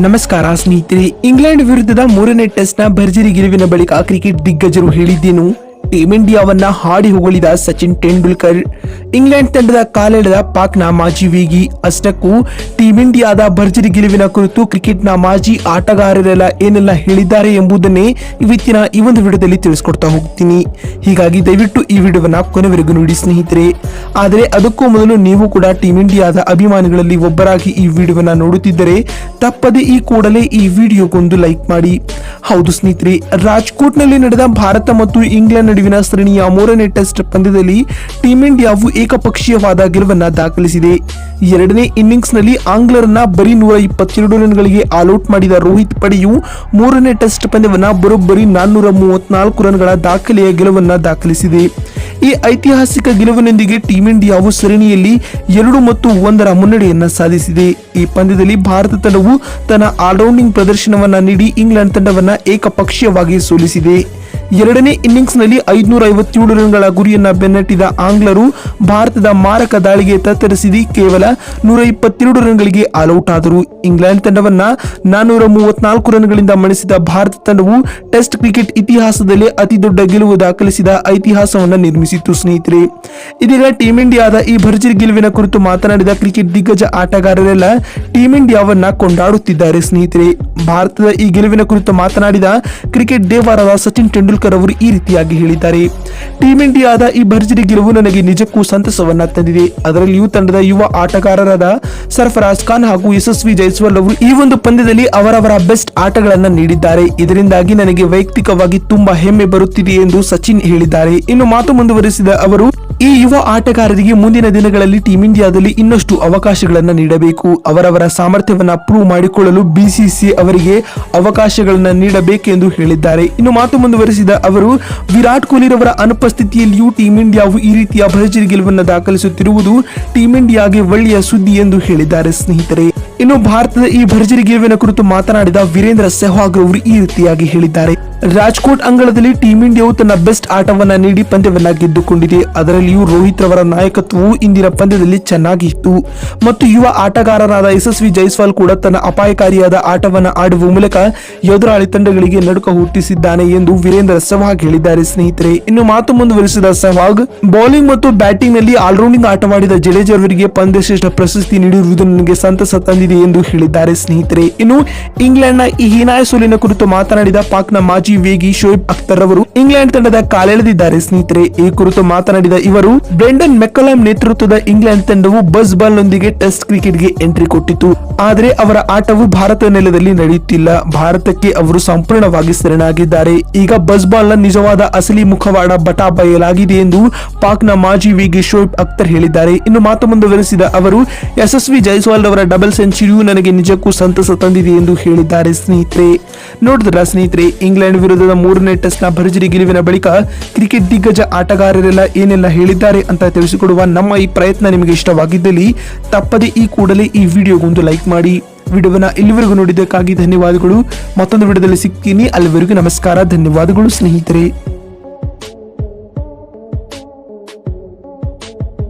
ನಮಸ್ಕಾರ, ಸ್ನೇಹಿತರೆ. ಇಂಗ್ಲೆಂಡ್ ವಿರುದ್ಧದ ಮೂರನೇ ಟೆಸ್ಟ್ನ ಭರ್ಜರಿ ಗೆಲುವಿನ ಬಳಿಕ ಕ್ರಿಕೆಟ್ ದಿಗ್ಗಜರು ಹೇಳಿದ್ದೇನು? ಟೀಮ್ ಇಂಡಿಯಾವನ್ನ ಹಾಡಿ ಹೊಗಳಿದ ಸಚಿನ್ ತೆಂಡೂಲ್ಕರ್. ಇಂಗ್ಲೆಂಡ್ ತಂಡದ ಕಾಲೆಳೆದ ಪಾಕ್ನ ಮಾಜಿ ವೇಗಿ ಅಷ್ಟಕ್ಕೂ ಟೀಂ ಇಂಡಿಯಾದ ಭರ್ಜರಿ ಗೆಲುವಿನ ಕುರಿತು ಕ್ರಿಕೆಟ್ನ ಮಾಜಿ ಆಟಗಾರರೆಲ್ಲ ಏನೆಲ್ಲ ಹೇಳಿದ್ದಾರೆ ಎಂಬುದನ್ನೇ ಇವತ್ತಿನ ಈ ಒಂದು ವಿಡಿಯೋದಲ್ಲಿ ತಿಳಿಸ್ಕೊಡ್ತಾ ಹೋಗ್ತೀನಿ. ಹೀಗಾಗಿ ದಯವಿಟ್ಟು ಈ ವಿಡಿಯೋವನ್ನ ಕೊನೆವರೆಗೂ ನೋಡಿ ಸ್ನೇಹಿತರೆ. ಆದರೆ ಅದಕ್ಕೂ ಮೊದಲು ನೀವು ಕೂಡ ಟೀಂ ಇಂಡಿಯಾದ ಅಭಿಮಾನಿಗಳಲ್ಲಿ ಒಬ್ಬರಾಗಿ ಈ ವಿಡಿಯೋವನ್ನ ನೋಡುತ್ತಿದ್ದರೆ ತಪ್ಪದೆ ಈ ಕೂಡಲೇ ಈ ವಿಡಿಯೋಗೊಂದು ಲೈಕ್ ಮಾಡಿ. ಹೌದು ಸ್ನೇಹಿತರೆ, ರಾಜ್ಕೋಟ್ನಲ್ಲಿ ನಡೆದ ಭಾರತ ಮತ್ತು ಇಂಗ್ಲೆಂಡ್ ನಡುವಿನ ಸರಣಿಯ ಮೂರನೇ ಟೆಸ್ಟ್ ಪಂದ್ಯದಲ್ಲಿ ಟೀಂ ಇಂಡಿಯಾವು ಏಕಪಕ್ಷೀಯವಾದ ಗೆಲುವನ್ನ ದಾಖಲಿಸಿದೆ. ಎರಡನೇ ಇನ್ನಿಂಗ್ಸ್ನಲ್ಲಿ ಆಂಗ್ಲರನ್ನ ಬರೀ ನೂರ ಇಪ್ಪತ್ತೆರಡು ರನ್ಗಳಿಗೆ ಆಲ್ಔಟ್ ಮಾಡಿದ ರೋಹಿತ್ ಪಡೆಯು ಮೂರನೇ ಟೆಸ್ಟ್ ಪಂದ್ಯವನ್ನ ಬರೋಬ್ಬರಿ ನಾನ್ನೂರ ಮೂವತ್ನಾಲ್ಕು ರನ್ಗಳ ದಾಖಲೆಯ ಗೆಲುವನ್ನ ದಾಖಲಿಸಿದೆ. ಈ ಐತಿಹಾಸಿಕ ಗೆಲುವಿನೊಂದಿಗೆ ಟೀಂ ಇಂಡಿಯಾವು ಸರಣಿಯಲ್ಲಿ ಎರಡು ಮತ್ತು ಒಂದರ ಮುನ್ನಡೆಯನ್ನ ಸಾಧಿಸಿದೆ. ಈ ಪಂದ್ಯದಲ್ಲಿ ಭಾರತ ತಂಡವು ತನ್ನ ಆಲ್ರೌಂಡಿಂಗ್ ಪ್ರದರ್ಶನವನ್ನ ನೀಡಿ ಇಂಗ್ಲೆಂಡ್ ತಂಡವನ್ನ ಏಕಪಕ್ಷೀಯವಾಗಿ ಸೋಲಿಸಿದೆ. ಎರಡನೇ ಇನ್ನಿಂಗ್ಸ್ನಲ್ಲಿ ಐದುನೂರ ಐವತ್ತೇಳು ರನ್ಗಳ ಗುರಿಯನ್ನ ಬೆನ್ನಟ್ಟಿದ ಆಂಗ್ಲರು ಭಾರತದ ಮಾರಕ ದಾಳಿಗೆ ತತ್ತರಿಸಿದಿ. ಕೇವಲ ನೂರ ಇಪ್ಪತ್ತೆರಡು ರನ್ಗಳಿಗೆ ಆಲ್ಔಟ್ ಆದರು. ಇಂಗ್ಲೆಂಡ್ ತಂಡವನ್ನ ನಾನ್ನೂರ ಮೂವತ್ನಾಲ್ಕು ರನ್ಗಳಿಂದ ಮಣಿಸಿದ ಭಾರತ ತಂಡವು ಟೆಸ್ಟ್ ಕ್ರಿಕೆಟ್ ಇತಿಹಾಸದಲ್ಲಿ ಅತಿ ದೊಡ್ಡ ಗೆಲುವು ದಾಖಲಿಸಿದ ಐತಿಹಾಸವನ್ನು ನಿರ್ಮಿಸಿತ್ತು ಸ್ನೇಹಿತರೆ. ಇದೀಗ ಟೀಂ ಇಂಡಿಯಾದ ಈ ಭರ್ಜರಿ ಗೆಲುವಿನ ಕುರಿತು ಮಾತನಾಡಿದ ಕ್ರಿಕೆಟ್ ದಿಗ್ಗಜ ಆಟಗಾರರೆಲ್ಲ ಟೀಂ ಇಂಡಿಯಾವನ್ನ ಕೊಂಡಾಡುತ್ತಿದ್ದಾರೆ ಸ್ನೇಹಿತರೆ. ಭಾರತದ ಈ ಗೆಲುವಿನ ಕುರಿತು ಮಾತನಾಡಿದ ಕ್ರಿಕೆಟ್ ದೇವಾರದ ಸಚಿನ್ ತೆಂಡೂಲ್ಕರ್ ಅವರು ಈ ರೀತಿಯಾಗಿ ಹೇಳಿದ್ದಾರೆ. ಟೀಂ ಇಂಡಿಯಾದ ಈ ಭರ್ಜರಿ ಗೆಲುವು ನನಗೆ ನಿಜಕ್ಕೂ ಸಂತಸವನ್ನ ತಂದಿದೆ. ಅದರಲ್ಲಿಯೂ ತಂಡದ ಯುವ ಆಟಗಾರರಾದ ಸರ್ಫರಾಜ್ ಖಾನ್ ಹಾಗೂ ಯಶಸ್ವಿ ಜೈಸ್ವಾಲ್ ಅವರು ಈ ಒಂದು ಪಂದ್ಯದಲ್ಲಿ ಅವರವರ ಬೆಸ್ಟ್ ಆಟಗಳನ್ನು ನೀಡಿದ್ದಾರೆ. ಇದರಿಂದಾಗಿ ನನಗೆ ವೈಯಕ್ತಿಕವಾಗಿ ತುಂಬಾ ಹೆಮ್ಮೆ ಬರುತ್ತಿದೆ ಎಂದು ಸಚಿನ್ ಹೇಳಿದ್ದಾರೆ. ಇನ್ನು ಮಾತು ಮುಂದುವರಿಸಿದ ಅವರು ಈ ಯುವ ಆಟಗಾರರಿಗೆ ಮುಂದಿನ ದಿನಗಳಲ್ಲಿ ಟೀಂ ಇಂಡಿಯಾದಲ್ಲಿ ಇನ್ನಷ್ಟು ಅವಕಾಶಗಳನ್ನು ನೀಡಬೇಕು. ಅವರವರ ಸಾಮರ್ಥ್ಯವನ್ನು ಪ್ರೂವ್ ಮಾಡಿಕೊಳ್ಳಲು ಬಿಸಿಸಿ ಅವರಿಗೆ ಅವಕಾಶಗಳನ್ನು ನೀಡಬೇಕೆಂದು ಹೇಳಿದ್ದಾರೆ. ಇನ್ನು ಮಾತು ಮುಂದುವರೆಸಿದ ಅವರು, ವಿರಾಟ್ ಕೊಹ್ಲಿರವರ ಅನುಪಸ್ಥಿತಿಯಲ್ಲಿಯೂ ಟೀಂ ಇಂಡಿಯಾವು ಈ ರೀತಿಯ ಭರ್ಜರಿ ಗೆಲುವನ್ನು ದಾಖಲಿಸುತ್ತಿರುವುದು ಟೀಂ ಇಂಡಿಯಾಗೆ ಒಳ್ಳೆಯ ಸುದ್ದಿ ಎಂದು ಹೇಳಿದ್ದಾರೆ ಸ್ನೇಹಿತರೆ. ಇನ್ನು ಭಾರತದ ಈ ಭರ್ಜರಿ ಗೆಲುವಿನ ಕುರಿತು ಮಾತನಾಡಿದ ವೀರೇಂದ್ರ ಸೆಹ್ವಾಗ್ ಅವರು ಈ ರೀತಿಯಾಗಿ ಹೇಳಿದ್ದಾರೆ. ರಾಜ್ಕೋಟ್ ಅಂಗಳದಲ್ಲಿ ಟೀಂ ಇಂಡಿಯಾವು ತನ್ನ ಬೆಸ್ಟ್ ಆಟವನ್ನ ನೀಡಿ ಪಂದ್ಯವನ್ನ ಗೆದ್ದುಕೊಂಡಿದೆ ಅದರಲ್ಲಿಯೂ ರೋಹಿತ್ ರವರ ನಾಯಕತ್ವವು ಇಂದಿನ ಪಂದ್ಯದಲ್ಲಿ ಚೆನ್ನಾಗಿತ್ತು. ಮತ್ತು ಯುವ ಆಟಗಾರರಾದ ಯಶಸ್ವಿ ಜೈಸ್ವಾಲ್ ಕೂಡ ತನ್ನ ಅಪಾಯಕಾರಿಯಾದ ಆಟವನ್ನು ಆಡುವ ಮೂಲಕ ಎದುರಾಳಿ ತಂಡಗಳಿಗೆ ನಡುಕ ಹುಟ್ಟಿಸಿದ್ದಾನೆ ಎಂದು ವೀರೇಂದ್ರ ಸೆಹ್ವಾಗ್ ಹೇಳಿದ್ದಾರೆ. ಸ್ನೇಹಿತರೆ, ಇನ್ನು ಮಾತು ಮುಂದುವರಿಸಿದ ಸೆಹ್ವಾಗ್ ಬೌಲಿಂಗ್ ಮತ್ತು ಬ್ಯಾಟಿಂಗ್ನಲ್ಲಿ ಆಲ್ರೌಂಡಿಂಗ್ ಆಟವಾಡಿದ ಜಡೇಜಾ ಅವರಿಗೆ ಪಂದ್ಯಶ್ರೇಷ್ಠ ಪ್ರಶಸ್ತಿ ನೀಡಿರುವುದು ನನಗೆ ಸಂತಸ ತಂದಿದೆ ಎಂದು ಹೇಳಿದ್ದಾರೆ. ಸ್ನೇಹಿತರೆ, ಇನ್ನು ಇಂಗ್ಲೆಂಡ್ನ ಈ ಹೀನಾಯ ಸೋಲಿನ ಕುರಿತು ಮಾತನಾಡಿದ ಪಾಕ್ನ ಮಾಜಿ ವೇಗಿ ಶೋಯಿಬ್ ಅಖ್ತರ್ ಅವರು ಇಂಗ್ಲೆಂಡ್ ತಂಡದ ಕಾಲೆಳೆದಿದ್ದಾರೆ. ಸ್ನೇಹಿತರೆ, ಈ ಕುರಿತು ಮಾತನಾಡಿದ ಇವರು, ಬ್ರೆಂಡನ್ ಮೆಕ್ಕಲಾಮ್ ನೇತೃತ್ವದ ಇಂಗ್ಲೆಂಡ್ ತಂಡವು ಬಸ್ ಬಾಲ್ ನೊಂದಿಗೆ ಟೆಸ್ಟ್ ಕ್ರಿಕೆಟ್ಗೆ ಎಂಟ್ರಿ ಕೊಟ್ಟಿತು ಆದರೆ ಅವರ ಆಟವು ಭಾರತ ನೆಲದಲ್ಲಿ ನಡೆಯುತ್ತಿಲ್ಲ. ಭಾರತಕ್ಕೆ ಅವರು ಸಂಪೂರ್ಣವಾಗಿ ಶರಣಾಗಿದ್ದಾರೆ. ಈಗ ಬಸ್ಬಾಲ್ನ ನಿಜವಾದ ಅಸಲಿ ಮುಖವಾಡ ಬಟಾ ಬಯಲಾಗಿದೆ ಎಂದು ಪಾಕ್ನ ಮಾಜಿ ವಿಗಿ ಶೋಯಬ್ ಅಖ್ತರ್ ಹೇಳಿದ್ದಾರೆ. ಇನ್ನು ಮಾತು ಮುಂದುವರೆಸಿದ ಅವರು, ಯಶಸ್ವಿ ಜೈಸ್ವಾಲ್ ಅವರ ಡಬಲ್ ಸೆಂಚುರಿಯು ನನಗೆ ನಿಜಕ್ಕೂ ಸಂತಸ ತಂದಿದೆ ಎಂದು ಹೇಳಿದ್ದಾರೆ ಸ್ನೇಹಿತರೆ. ನೋಡಿದ್ರ ಸ್ನೇಹಿತರೆ, ಇಂಗ್ಲೆಂಡ್ ವಿರುದ್ಧದ ಮೂರನೇ ಟೆಸ್ಟ್ನ ಭರ್ಜರಿ ಗೆಲುವಿನ ಬಳಿಕ ಕ್ರಿಕೆಟ್ ದಿಗ್ಗಜ ಆಟಗಾರರೆಲ್ಲ ಏನೆಲ್ಲ ಹೇಳಿದ್ದಾರೆ ಅಂತ ತಿಳಿಸಿಕೊಡುವ ನಮ್ಮ ಈ ಪ್ರಯತ್ನ ನಿಮಗೆ ಇಷ್ಟವಾಗಿದ್ದಲ್ಲಿ, ತಪ್ಪದೆ ಈ ಕೂಡಲೇ ಈ ವಿಡಿಯೋಗೊಂದು ಲೈಕ್ ಮಾಡಿ ವಿಡಿಯೋವನ್ನ ಇಲ್ಲಿವರೆಗೂ ನೋಡಿದ್ದಕ್ಕಾಗಿ ಧನ್ಯವಾದಗಳು. ಮತ್ತೊಂದು ವಿಡಿಯೋದಲ್ಲಿ ಸಿಗ್ತೀನಿ. ಅಲ್ಲಿವರೆಗೂ ನಮಸ್ಕಾರ. ಧನ್ಯವಾದಗಳು ಸ್ನೇಹಿತರೆ.